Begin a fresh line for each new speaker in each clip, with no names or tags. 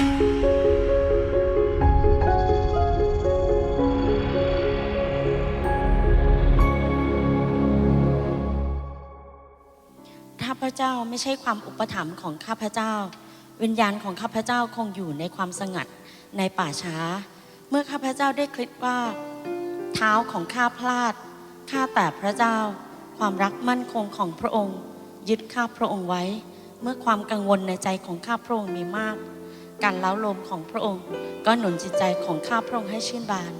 ข้าพเจ้าไม่ใช่ความอุปถัมภ์ของข้าพเจ้า วิญญาณของข้าพเจ้าคงอยู่ในความสงัดในป่าช้า เมื่อข้าพเจ้าได้คิดว่า เท้าของข้าพลาดข้าแต่พระเจ้า ความรักมั่นคงของพระองค์ ยึดข้าพระองค์ไว้ เมื่อความกังวลในใจของข้าพระองค์มีมาก การเล้าลมของพระองค์ ก็หนุนจิตใจของข้าพระองค์ให้ชื่นบาน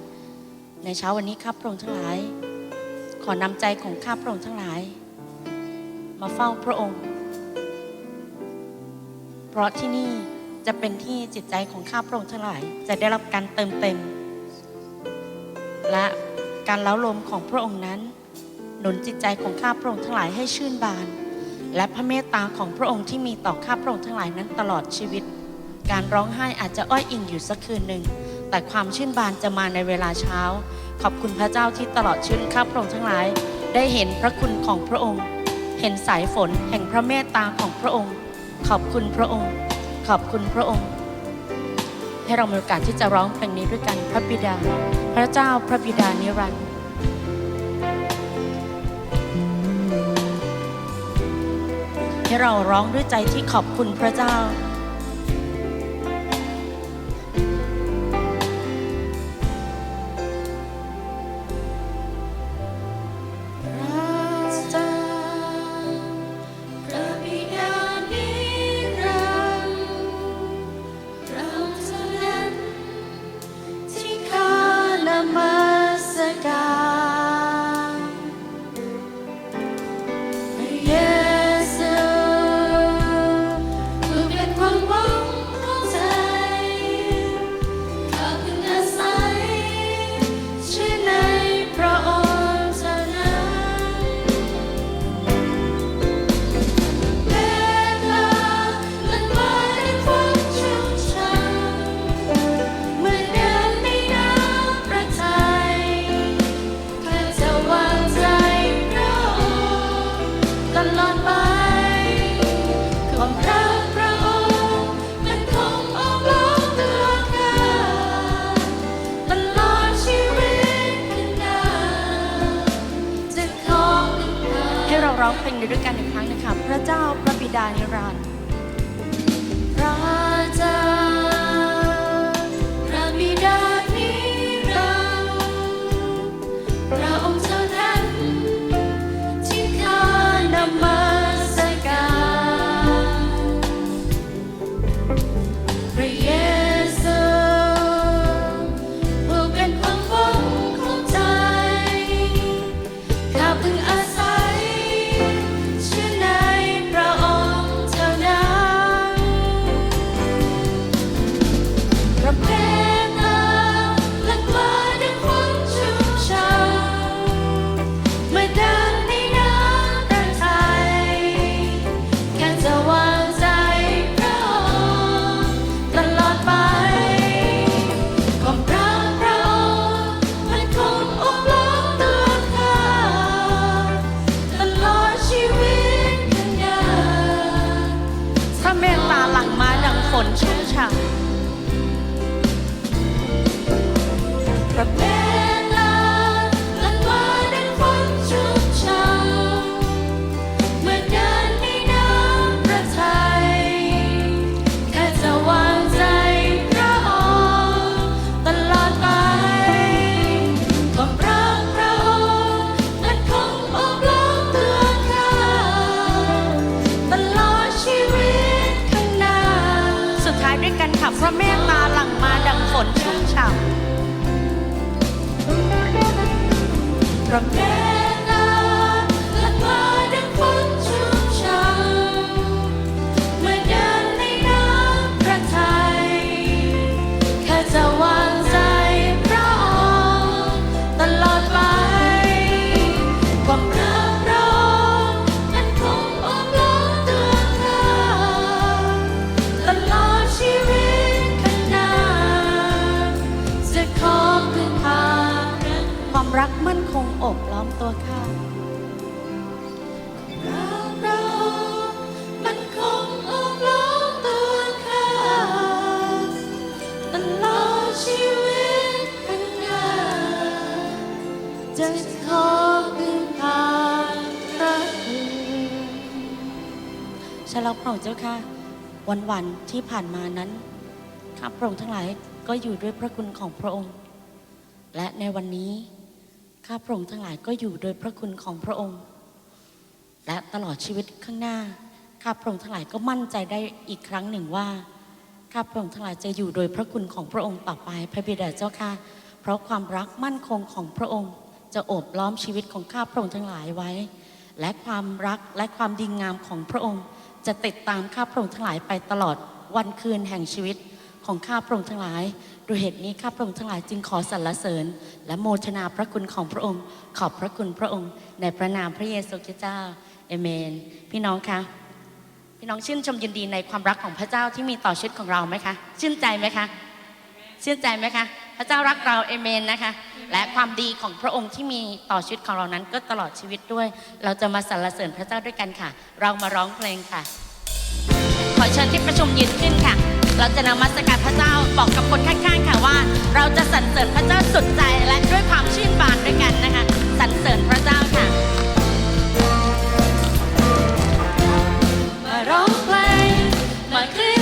ในเช้าวันนี้ข้าพระองค์ทั้งหลาย ขอนำใจของข้าพระองค์ทั้งหลาย มาเฝ้าพระองค์ เพราะที่นี่จะเป็นที่จิตใจของข้าพระองค์ทั้งหลาย จะได้รับการเติมเต็ม และการเล้าลมของพระองค์นั้น หนุนจิตใจของข้าพระองค์ทั้งหลายให้ชื่นบาน และพระเมตตาของพระองค์ที่มีต่อข้าพระองค์ทั้งหลายนั้นตลอดชีวิต การร้องไห้อาจจะอ้อยอิงอยู่สักคืนหนึ่ง แต่ความชื่นบานจะมาในเวลาเช้า ขอบคุณพระเจ้าที่ตลอดชีวิตข้าพระองค์ทั้งหลาย ได้เห็นพระคุณของพระองค์ เห็นสายฝนแห่งพระเมตตาของพระองค์ ขอบคุณพระองค์ ขอบคุณพระองค์ ให้เรามีโอกาสที่จะร้องเพลงนี้ด้วยกันพระบิดา พระเจ้าพระบิดานิรันดร์ให้เราร้องด้วยใจที่ขอบคุณพระเจ้า นชุ่มฉ่ำ พ คงอบล้อมตัวข้าจะขอคืนทางพระคืนฉันรับพระองค์เจ้าค่ะ วันๆที่ผ่านมานั้นข้าพระองค์ทั้งหลายก็อยู่ด้วยพระคุณของพระองค์ และในวันนี้ ข้าพระองค์ทั้งหลายก็อยู่โดยพระคุณของพระองค์ และตลอดชีวิตข้างหน้า ข้าพระองค์ทั้งหลายก็มั่นใจได้อีกครั้งหนึ่งว่า ข้าพระองค์ทั้งหลายจะอยู่โดยพระคุณของพระองค์ต่อไปพระบิดาเจ้าค่ะ เพราะความรักมั่นคงของพระองค์ จะโอบล้อมชีวิตของข้าพระองค์ทั้งหลายไว้ และความรักและความดีงามของพระองค์ จะติดตามข้าพระองค์ทั้งหลายไปตลอดวันคืนแห่งชีวิต ของข้าพระองค์ทั้งหลายด้วยเหตุนี้ข้าพระองค์ทั้งหลายจึงขอสรรเสริญ และโมทนาพระคุณของพระองค์ ขอบพระคุณพระองค์ ในพระนามพระเยซูคริสต์เจ้าเอเมน พี่น้องคะพี่น้องชื่นชมยินดีในความรักของพระเจ้าที่มีต่อชีวิตของเราไหมคะชื่นใจไหมคะชื่นใจไหมคะพระเจ้ารักเราเอเมนนะคะ และความดีของพระองค์ที่มีต่อชีวิตของเรานั้นก็ตลอดชีวิตด้วย เราจะมาสรรเสริญพระเจ้าด้วยกันค่ะ เรามาร้องเพลงค่ะ ขอเชิญที่ประชุมยืนขึ้นค่ะ เราจะนมัสการพระเจ้าบอกกับคนข้างๆค่ะว่า เราจะสรรเสริญพระเจ้าสุดใจและด้วยความชื่นบานด้วยกันนะคะสรรเสริญพระเจ้าค่ะมาร้องเพลงมาคลื่น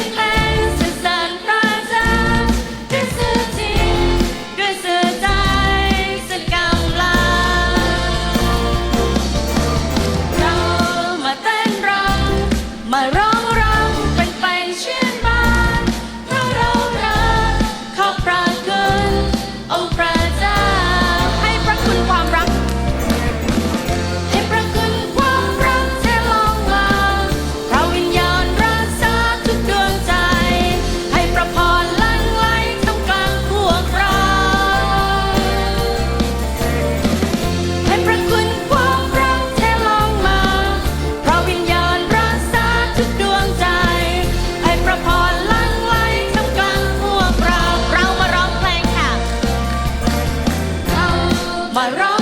มาร้อ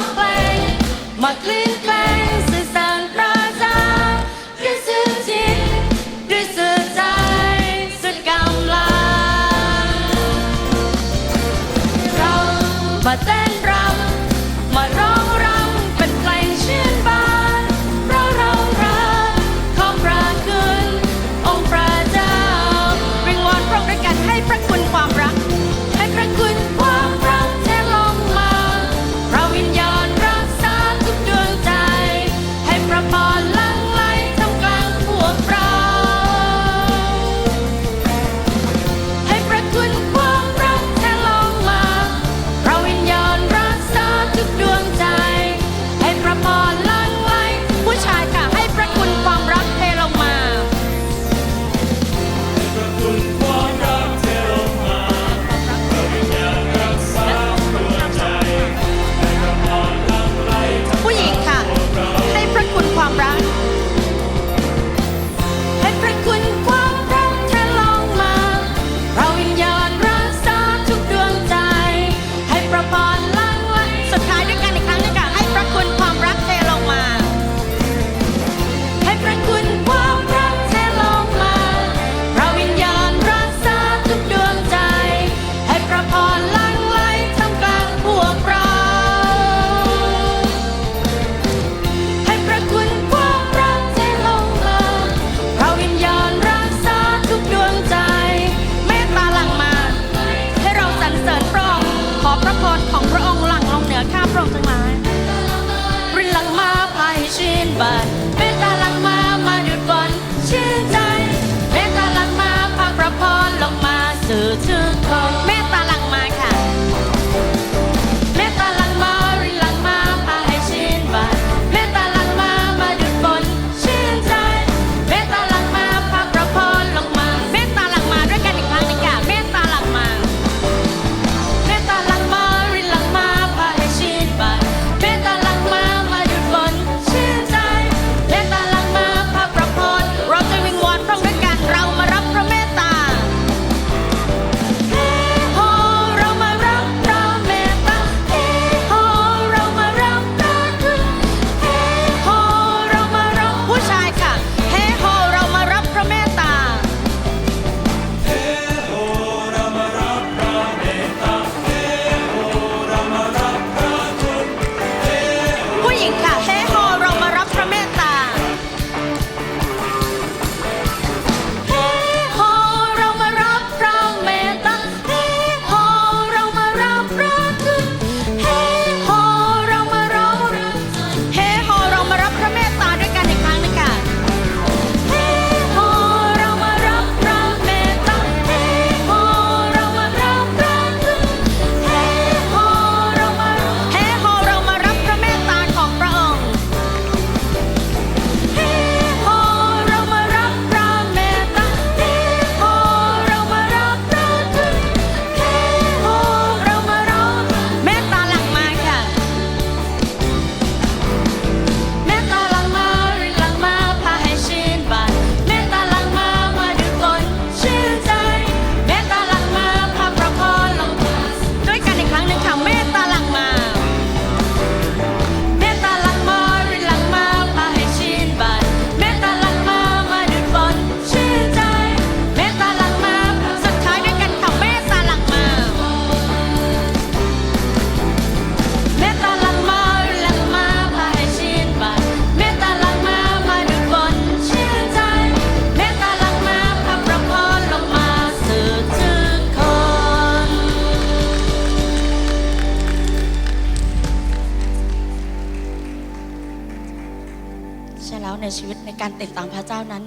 ตา
รติดตามพระเจ้านั้น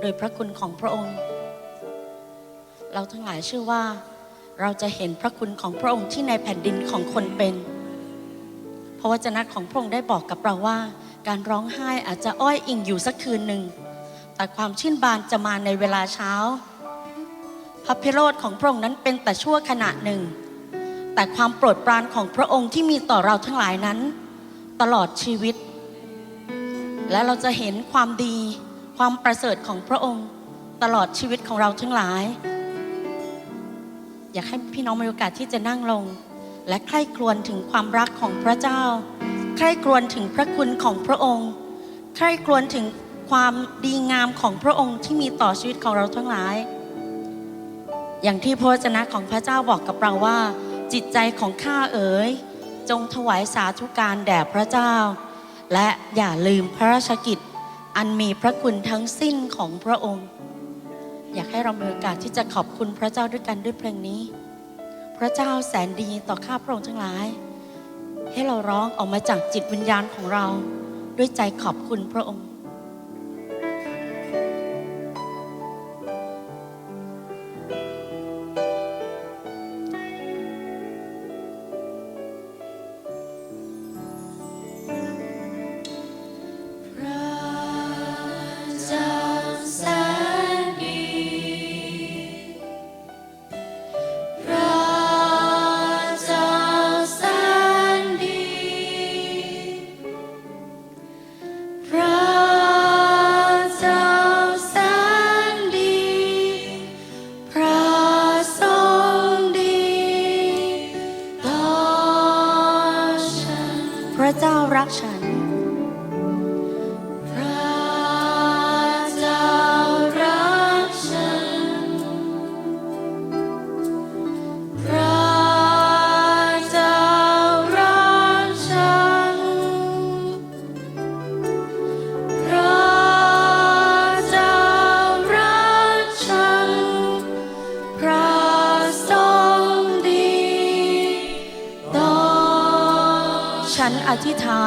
โดยพระคุณของพระองค์ เราทั้งหลายเชื่อว่า เราจะเห็นพระคุณของพระองค์ที่ในแผ่นดินของคนเป็นพระวจนะของพระองค์ได้บอกกับเราว่า การร้องไห้อาจจะอ้อยอิงอยู่สักคืนหนึ่งแต่ความชื่นบานจะมาในเวลาเช้า พระพิโรธของพระองค์นั้นเป็นแต่ชั่วขณะหนึ่ง แต่ความโปรดปรานของพระองค์ที่มีต่อเราทั้งหลายนั้น ตลอดชีวิต และเราจะเห็นความดีความประเสริฐของพระองค์ตลอดชีวิตของเราทั้งหลาย อยากให้พี่น้องมีโอกาสที่จะนั่งลง และใคร่ครวญถึงความรักของพระเจ้า ใคร่ครวญถึงพระคุณของพระองค์ ใคร่ครวญถึงความดีงามของพระองค์ที่มีต่อชีวิตของเราทั้งหลาย อย่างที่พระวจนะของพระเจ้าบอกกับเราว่า จิตใจของข้าเอ๋ย จงถวายสาธุการแด่พระเจ้า และอย่าลืมพระราชกิจ อันมีพระคุณทั้งสิ้นของพระองค์ อยากให้เรามีโอกาสที่จะขอบคุณพระเจ้าด้วยกันด้วยเพลงนี้ พระเจ้าแสนดีต่อข้าพระองค์ทั้งหลาย ให้เราร้องออกมาจากจิตวิญญาณของเราด้วยใจขอบคุณพระองค์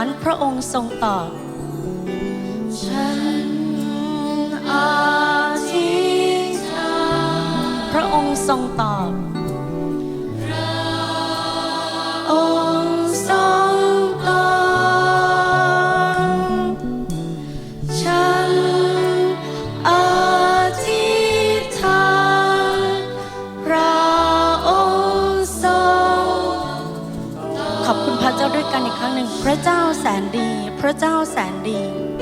อ
ธิษฐานพระองค์ทรงตอบ
ฉันอธิษฐาน
พระองค์ทรงตอบ เจ้าแสนดี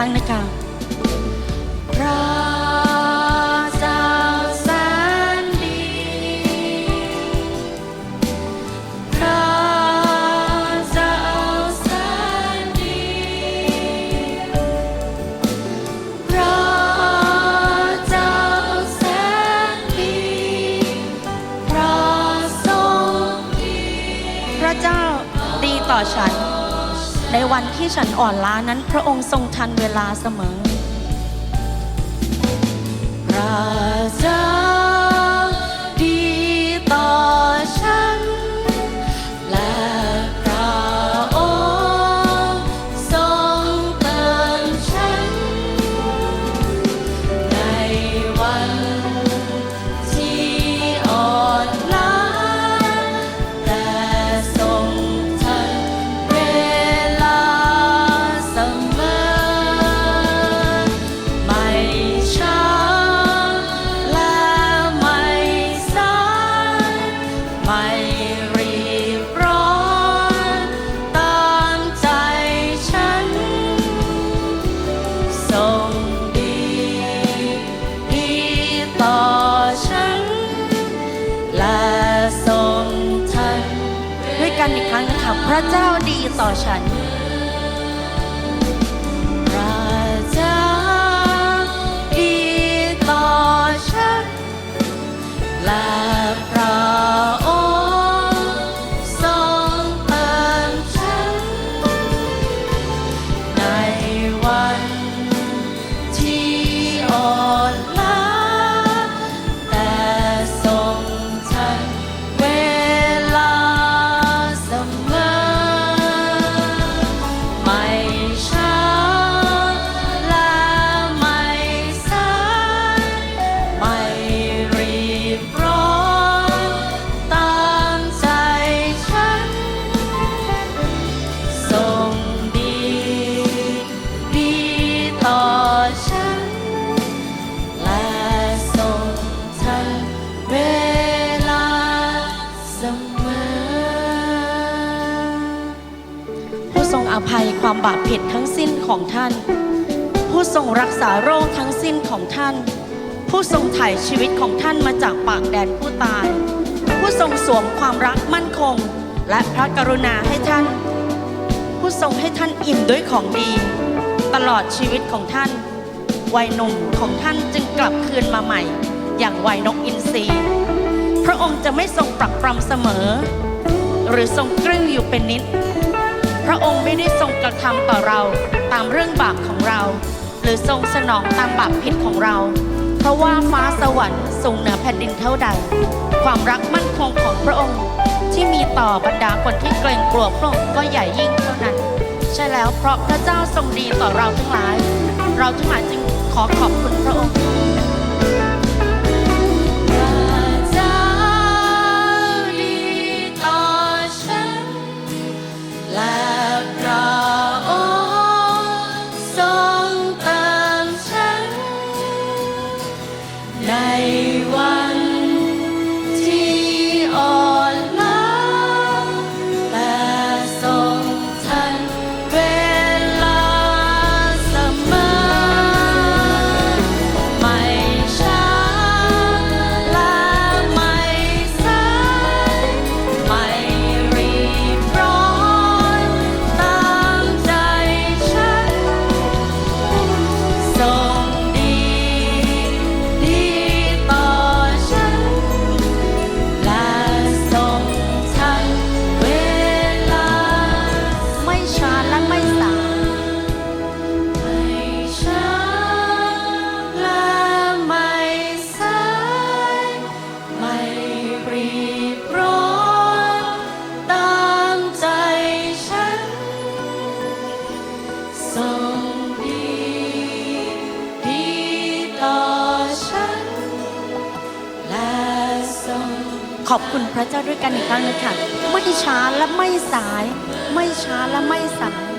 รั้
ง
นะคะ
พระเจ้าแสนดีพระเจ้าแสนดีพระเจ้าแสนดีพระทรงดี
พระเจ้าดีต่อฉัน ในวันที่ฉันอ่อนล้านั้นพระองค์ทรงทันเวลาเสมอ
พระเจ้า ดีต่อฉัน ทรงอภัยความบาปผิดทั้งสิ้นของท่าน ผู้ทรงรักษาโรคทั้งสิ้นของท่าน ผู้ทรงไถ่ชีวิตของท่านมาจากปากแดนผู้ตาย ผู้ทรงสวมความรักมั่นคง และพระกรุณาให้ท่าน ผู้ทรงให้ท่านอิ่มด้วยของดี ตลอดชีวิตของท่าน วัยหนุ่มของท่านจึงกลับคืนมาใหม่ อย่างวัยนกอินทรีพระองค์จะไม่ทรงปรักปรำเสมอ หรือทรงกริ้งอยู่เป็นนิด ระองค์ไม่ได้ทรงกระทำต่อเราตามเรื่องบาปของเรา หรือทรงสนองตามบาปผิดของเรา เพราะว่าฟ้าสวรรค์สูงเหนือแผ่นดินเท่าใด ความรักมั่นคงของพระองค์ที่มีต่อบรรดาคนที่เกรงกลัวพระองค์ก็ใหญ่ยิ่งเท่านั้น ใช่แล้วเพราะพระเจ้าทรงดีต่อเราทั้งหลาย เราทั้งหลายจึงขอขอบคุณพระองค์
ไม่ช้าและไม่สาย ไม่
ช้าและไม่สาย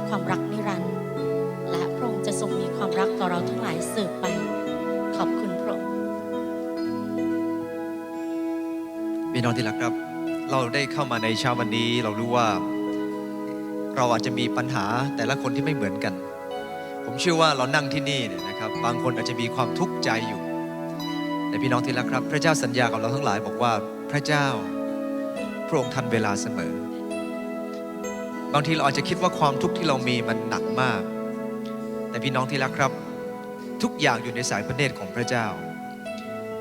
ด้
วยค
วาม
รักนิรันดร์และพระองค์จะทรงมีความรักต่อเราทั้งหลายสืบไป ขอบคุณพระองค์
พี่น้องที่รักครับ เราได้เข้ามาในเช้าวันนี้ เรารู้ว่า เราอาจจะมีปัญหาแต่ละคนที่ไม่เหมือนกัน ผมเชื่อว่าเรานั่งที่นี่เนี่ยนะครับ บางคนอาจจะมีความทุกข์ใจอยู่ แต่พี่น้องที่รักครับ พระเจ้าสัญญากับเราทั้งหลายบอกว่าพระเจ้าพระองค์ทันเวลาเสมอ บางทีเราอาจจะคิดว่าความทุกข์ที่เรามีมันหนักมาก แต่พี่น้องที่รักครับ ทุกอย่างอยู่ในสายพระเนตรของพระเจ้า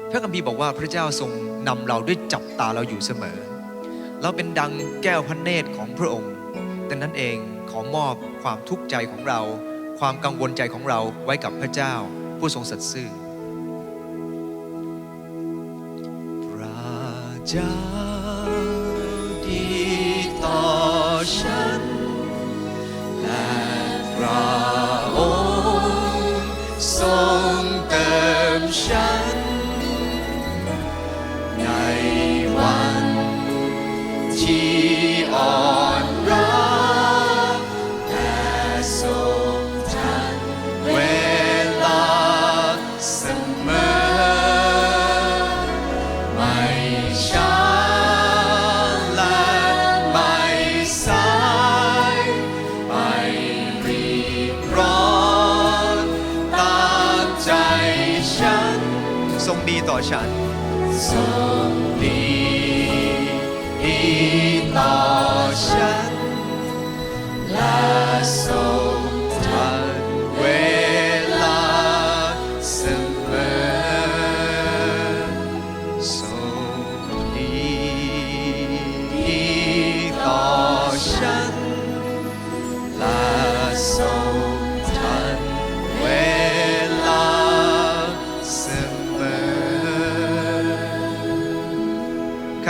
พระคัมภีร์บอกว่าพระเจ้าทรงนำเราด้วยจับตาเราอยู่เสมอ เราเป็นดังแก้วพระเนตรของพระองค์ดังนั้นเองขอมอบความทุกข์ใจของเรา ความกังวลใจของเราไว้กับพระเจ้า ผู้ทรงสัตย์ซื่อพระเจ้าดีต่อ ฉัน และพระองค์ทรงเติมฉัน ในวันที่อ่อน ท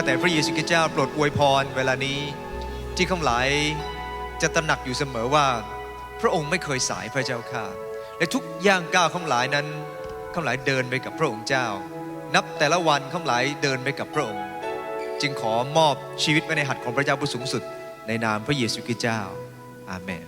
แต่พระเยซูคริสต์เจ้าโปรดอวยพรเวลานี้ที่ข้าหลายจะตระหนักอยู่เสมอว่า พระองค์ไม่เคยสายพระเจ้าค่ะ และทุกย่างก้าวข้าหลายนั้นข้าหลายเดินไปกับพระองค์เจ้า นับแต่ละวันข้าหลายเดินไปกับพระองค์ จึงขอมอบชีวิตไว้ในหัตถ์ของพระเจ้าผู้สูงสุด ในนามพระเยซูคริสต์เจ้า อาเมน